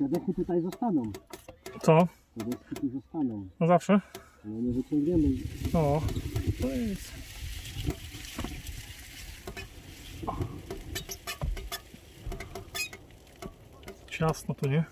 Te dechy tutaj zostaną. Co? Te deski tu zostaną. No zawsze? No nie wyciągniemy. O, to jest. Ciasno tu, nie?